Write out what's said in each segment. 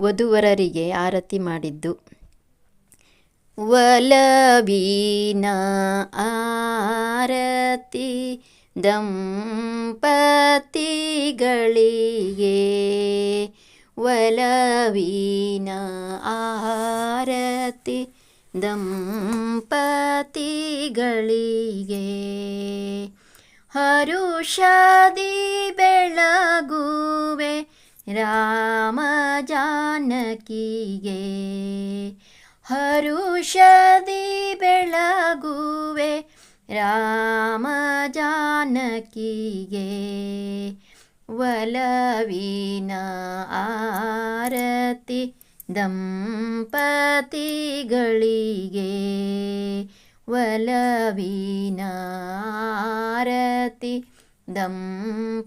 ವಧುವರರಿಗೆ ಆರತಿ ಮಾಡಿದ್ದು. ವಲವೀನ ಆರತಿ ದಂಪತಿಗಳಿಗೆ. ವಲವೀನ ಆರತಿ ದಂಪತಿಗಳಿಗೆ. ಹರುಷಾದಿ ಬೆಳಗುವೆ ರಾಮ ಜಾನಕಿಗೆ ಹರುಷದಿ ಬೆಳಗುವೆ ರಾಮ ಜಾನಕಿಗೆ ವಲವಿನ ಆರತಿ ದಂಪತಿಗಳಿಗೆ ವಲವಿನ ಆರತಿ ದಂಪತಿಗಳಿಗೆ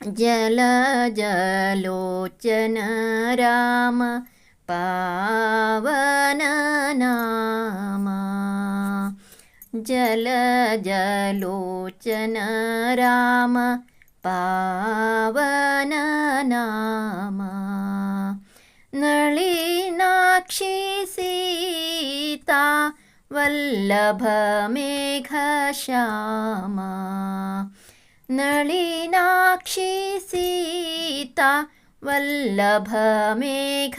जलजलोचन राम पावननाम जलजलोचन राम पावननाम नळिनाक्षी सीता वल्लभमेघश्यामा ನಳಿನಾಕ್ಷಿ ಸೀತಾ ವಲ್ಲಭ ಮೇಘ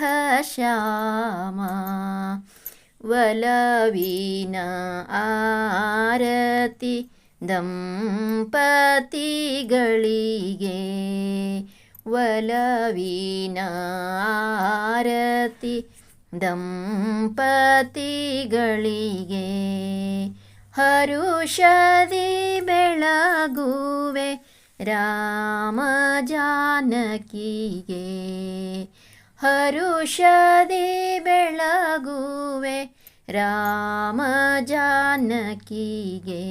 ಶ್ಯಾಮ ವಲವೀನ ಆರತಿ ದಂಪತಿಗಳಿಗೆ ವಲವೀನ ಆರತಿ ದಂಪತಿಗಳಿಗೆ ಹರುಷದಿ ಬೆಳಗುವೆ ರಾಮ ಜಾನಕಿಗೆ ಹರುಷದಿ ಬೆಳಗುವೆ ರಾಮ ಜಾನಕಿಗೆ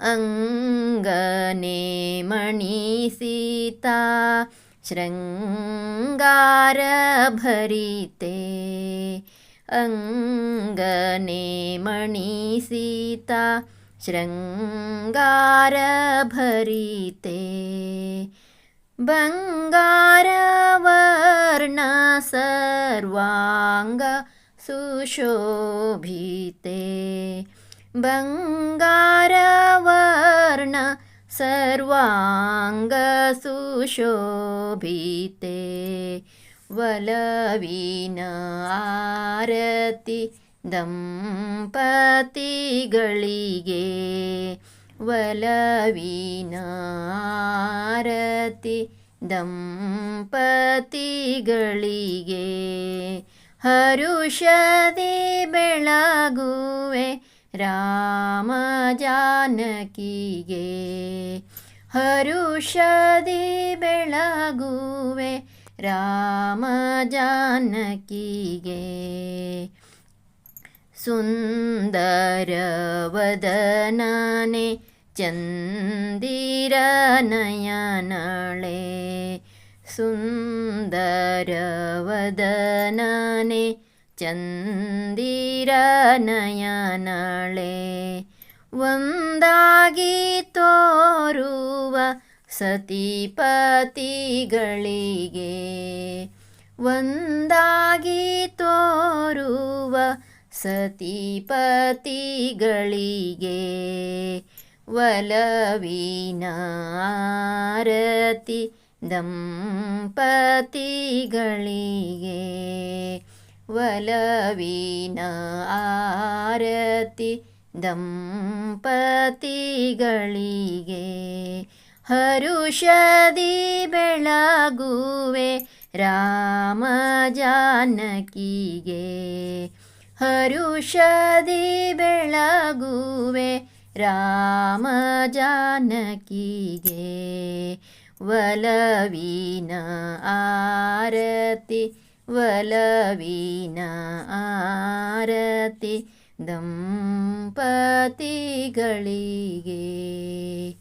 ಅಂಗನೆ ಮಣಿ ಸೀತಾ अङ्गने मणिसीता शृङ्गारभरिते। बङ्गारवर्ण सर्वाङ्ग सुशोभिते बङ्गारवर्ण सर्वाङ्ग सुशोभिते ವಲವಿನ ಆರತಿ ದಂಪತಿಗಳಿಗೆ ವಲವೀನ ಆರತಿ ದಂಪತಿಗಳಿಗೆ ಹರುಷದಿ ಬೆಳಗುವೆ ರಾಮ ಜಾನಕಿಗೆ ಹರುಷದಿ ಬೆಳಗುವೆ ರಾಮ ಜಾನಕಿಗೆ ಸುಂದರವದನನೆ ಚಂದಿರ ನಯನಳೆ ಸುಂದರವದನನೆ ಚಂದಿರ ನಯನಳೆ ಒಂದಾಗಿ ತೋರುವ ಸತಿಪತಿಗಳಿಗೆ ಒಂದಾಗಿ ತೋರುವ ಸತಿಪತಿಗಳಿಗೆ ವಲವಿನಾರತಿ ದಂಪತಿಗಳಿಗೆ ವಲವಿನ ಆರತಿ ದಂಪತಿಗಳಿಗೆ ಹರುಷದಿ ಬೆಳಗುವೆ ರಾಮ ಜಾನಕಿಗೆ. ಹರುಷದಿ ಬೆಳಗುವೆ ರಾಮ ಜಾನಕಿಗೆ. ವಲವಿನ ಆರತಿ ವಲವಿನ ಆರತಿ ದಂಪತಿಗಳಿಗೆ.